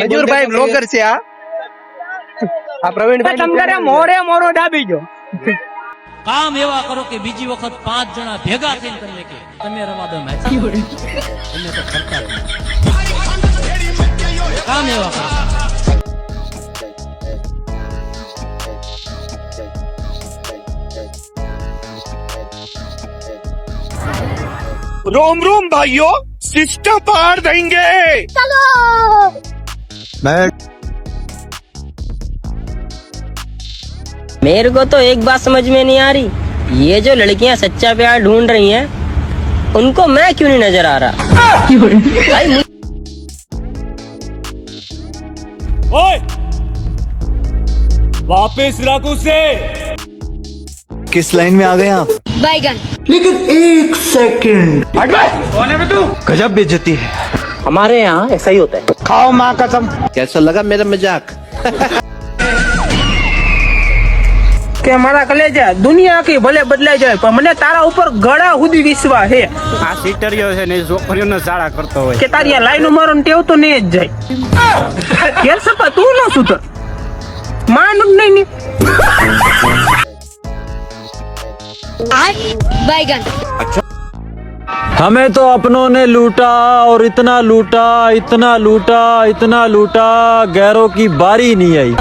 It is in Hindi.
મજૂરભાઈ બ્લોગર છે આ. આ પ્રવીણભાઈ તમ તારે મોરે મોરો દાબી ગયો. કામ એવા કરો કે બીજી વખત પાંચ જણા ભેગા થઈને તમને કે તમે રવા દો મેચ. તમે તો કરતા કામ એવા કરો रोम रोम भाइयों सिस्टम पार देंगे। चलो। मैं मेरे को तो एक बात समझ में नहीं आ रही। ये जो लड़कियाँ सच्चा प्यार ढूंढ रही हैं उनको मैं क्यों नहीं नज़र आ रहा? भाई ओए वापस रख उसे किस लाइन में आ गए आप? बैगन गजब बेइज्जती है हमारे यहाँ ऐसा ही होता है खाओ माँ कसम कैसा लगा मेरा मजाक કે મારા કલેજા દુનિયા આખી ભલે બદલાઈ જાય પણ મને તારા ઉપર ગળા સુધી વિશ્વાસ હે આ સીટરીઓ છે ને એ છોકરીઓને શાળા કરતો હોય કે તારી આ લાઈન મારો ટેવ તો નહીં જ જાય કેર સપા તું નો સુધર માનું જ નહીં ને बैगन। अच्छा। हमें तो अपनों ने लूटा और इतना लूटा इतना लूटा इतना लूटा गैरों की बारी नहीं आई।